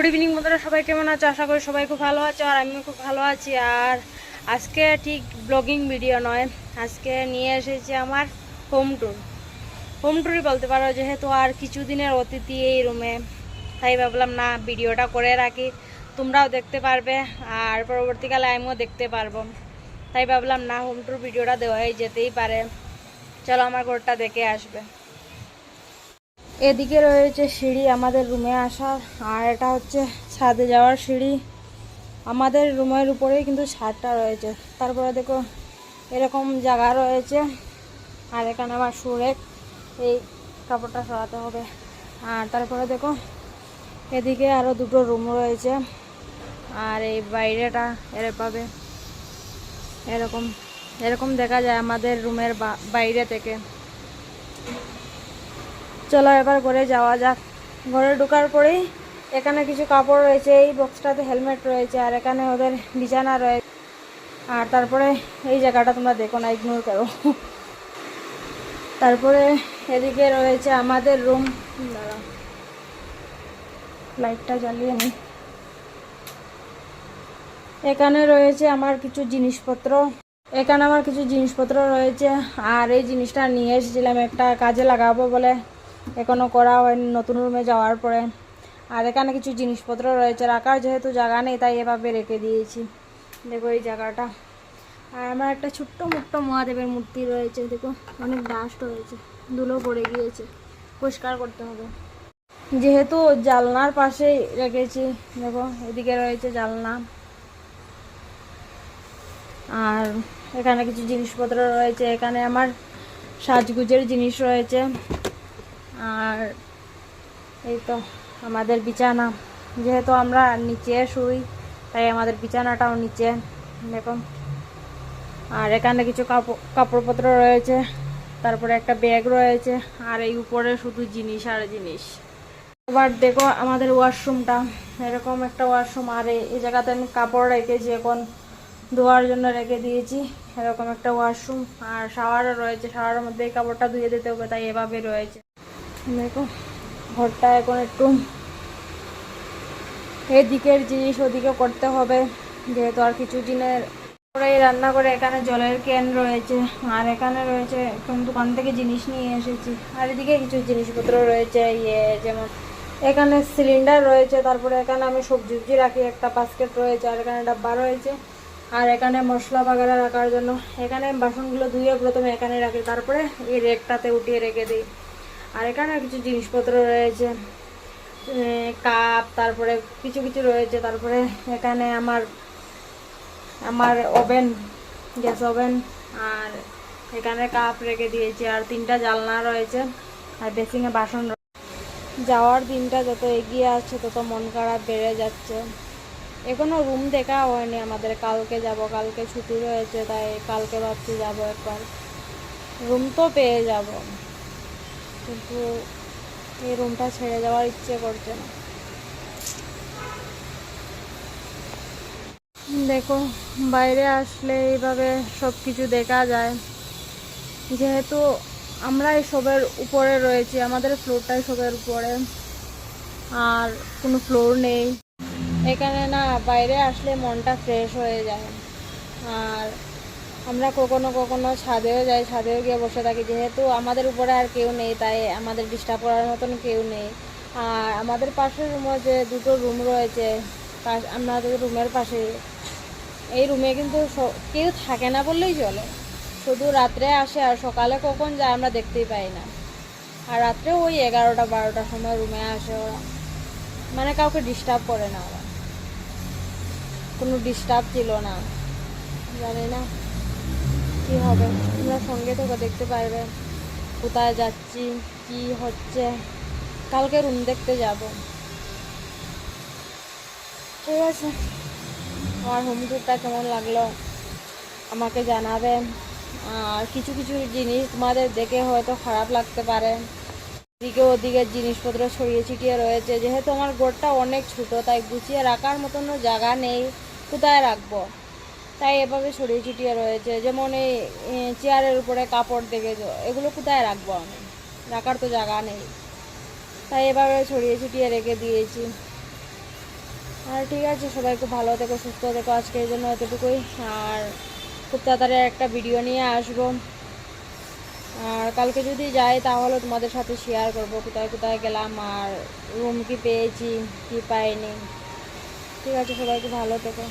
Good evening বন্ধুরা, সবাই কেমন আছো? আশা করি সবাই খুব ভালো আছো আর আমিও খুব ভালো আছি। আর আজকে ঠিক ব্লগিং ভিডিও নয়, আজকে নিয়ে এসেছি আমার হোম ট্যুর হোম ট্যুরই বলতে পারো, যেহেতু আর কিছুদিনের অতিথি এই রুমে তাই ভাবলাম, না ভিডিওটা করে রাখি। তোমরাও দেখতে পারবে, আর পরবর্তীকালে আমিও দেখতে পারব। তাই ভাবলাম, না হোম ট্যুর ভিডিওটা দেওয়াই যেতেই পারে। চলো, আমার ঘরটা দেখে আসবে। এদিকে রয়েছে সিঁড়ি আমাদের রুমে আসার আর এটা হচ্ছে ছাদে যাওয়ার সিঁড়ি। আমাদের রুমের উপরেই কিন্তু ছাদটা রয়েছে। তারপরে দেখো, এরকম জায়গা রয়েছে, আর এখানে আবার সুরেক, এই কাপড়টা সরাতে হবে। আর তারপরে দেখো, এদিকে আরও দুটো রুম রয়েছে, আর এই বাইরেটা এরভাবে এরকম এরকম দেখা যায় আমাদের রুমের বাইরে থেকে। চলো এবার ঘরে যাওয়া যাক। ঘরে ঢোকার পরেই এখানে কিছু কাপড় রয়েছে, এই বক্সটাতে হেলমেট রয়েছে, আর এখানে ওদের বিছানা রয়েছে আর তারপরে এই জায়গাটা তোমরা দেখো না ইগনোর করো। তারপরে এদিকে রয়েছে আমাদের রুম দাঁড়া লাইটটা জ্বালিয়ে নি। এখানে রয়েছে আমার কিছু জিনিসপত্র। এখানে আমার কিছু জিনিসপত্র রয়েছে, আর এই জিনিসটা নিয়ে এসেছিলাম একটা কাজে লাগাবো বলে। এখনও করা হয়নি, নতুন রুমে যাওয়ার পরে। আর এখানে কিছু জিনিসপত্র রয়েছে, রাখার যেহেতু জায়গা নেই, তাই এভাবে রেখে দিয়েছি। দেখো এই জায়গাটা। আর আমার একটা ছোট্ট মোট্ট মহাদেবের মূর্তি রয়েছে, দেখো, অনেক ডাস্ট হয়েছে ধুলো পড়ে গিয়েছে, পরিষ্কার করতে হবে। যেহেতু জালনার পাশেই রেখেছি, দেখো, এদিকে রয়েছে জালনা। আর এখানে কিছু জিনিসপত্র রয়েছে, এখানে আমার সাজগুজের জিনিস রয়েছে। আর এই তো আমাদের বিছানা। যেহেতু আমরা নিচে শুই, তাই আমাদের বিছানাটাও নিচে, দেখুন। আর এখানে কিছু কাপড়, কাপড়পত্র রয়েছে, তারপরে একটা ব্যাগ রয়েছে, আর এই উপরে শুধু জিনিস আর জিনিস। এবার দেখো আমাদের ওয়াশরুমটা, এরকম একটা ওয়াশরুম, আর এই এই জায়গাতে আমি কাপড় রেখেছি, এখন ধোয়ার জন্য রেখে দিয়েছি, এরকম একটা ওয়াশরুম। আর শাওয়ারও রয়েছে, শাওয়ারের মধ্যে এই কাপড়টা ধুয়ে দিতে হবে, তাই এভাবে রয়েছে। দেখো, ঘরটা এখন একটু এদিকের জিনিস ওদিকে করতে হবে। যেহেতু আর কিছু দিনের পরে রান্না করে, এখানে জলের ক্যান রয়েছে। আর এখানে রয়েছে, এখন দোকান থেকে জিনিস নিয়ে এসেছি। আর এদিকে কিছু জিনিসপত্র রয়েছে ইয়ে যেমন এখানে সিলিন্ডার রয়েছে, তারপরে এখানে আমি সবজি উবজি রাখি, একটা বাস্কেট রয়েছে, আর এখানে ডাব্বা রয়েছে। আর এখানে মশলা বাগারা রাখার জন্য। এখানে বাসনগুলো ধুয়ে প্রথমে এখানে রাখি, তারপরে এই রেকটাতে উঠিয়ে রেখে দিই। আর এখানে কিছু জিনিসপত্র রয়েছে কাপ, তারপরে কিছু কিছু রয়েছে, তারপরে এখানে আমার আমার ওভেন, গ্যাস ওভেন, আর এখানে কাপ রেখে দিয়েছি, আর তিনটা জালনা রয়েছে, আর বেসিংয়ে বাসন। যাওয়ার দিনটা যত এগিয়ে আসছে, তত মন খারাপ বেড়ে যাচ্ছে এখনও রুম দেখা হয়নি আমাদের, কালকে যাব, কালকে ছুটি রয়েছে, তাই কালকে ভাবছি যাব একবার রুম তো পেয়ে যাব কিন্তু এই রুমটা ছেড়ে যাওয়ার ইচ্ছে করছে না। দেখো, বাইরে আসলে এইভাবে সব কিছু দেখা যায়। যেহেতু আমরা সবের উপরে রয়েছি, আমাদের ফ্লোরটাই সবের উপরে। আর কোনো ফ্লোর নেই। এখানে না, বাইরে আসলে মনটা ফ্রেশ হয়ে যায়। আর আমরা কখনো কখনো ছাদেও যাই, ছাদেও গিয়ে বসে থাকি। যেহেতু আমাদের উপরে আর কেউ নেই, তাই আমাদের ডিস্টার্ব করার মতন কেউ নেই। আর আমাদের পাশের রুমে যে দুটো রুম রয়েছে আমাদের রুমের পাশে। এই রুমে কিন্তু কেউ থাকে না বললেই চলে। শুধু রাত্রে আসে আর সকালে কখন যায় আমরা দেখতেই পাই না। আর রাত্রে ওই এগারোটা, বারোটার সময় রুমে আসে ওরা। মানে কাউকে ডিস্টার্ব করে না ওরা। কোনো ডিস্টার্ব ছিল না। জানি না। কি হবে? তোমরা সঙ্গে থেকে, দেখতে পারবে। কোথায় যাচ্ছি, কি হচ্ছে? কালকে রুম দেখতে যাব। ঠিক আছে। আমার হোম ট্যুরটা কেমন লাগল? আমাকে জানাবে। আর কিছু কিছু জিনিস তোমাদের দেখে হয়তো খারাপ লাগতে পারে। এদিকে ওদিকে জিনিসপত্র ছড়িয়ে ছিটিয়ে রয়েছে। যেহেতু আমার ঘরটা অনেক ছোট, তাই গুছিয়ে রাখার মতনও জায়গা নেই। কোথায় রাখব? তাই এভাবে ছড়িয়ে ছিটিয়ে রয়েছে। যেমন এই চেয়ারের উপরে কাপড় দেখেছ এগুলো কোথায় রাখব আমি? রাখার তো জায়গা নেই। তাই এভাবে ছড়িয়ে ছিটিয়ে রেখে দিয়েছি। আর ঠিক আছে, সবাই খুব ভালো থেকো, সুস্থ থেকো আজকে এই জন্য এতটুকুই। আর খুব তাড়াতাড়ি একটা ভিডিও নিয়ে আসব। আর কালকে যদি যাই, তাহলে তোমাদের সাথে শেয়ার করব কোথায় কোথায় গেলাম, আর রুম কি পেয়েছি, কি পাইনি। ঠিক আছে সবাইকে ভালো থেকো।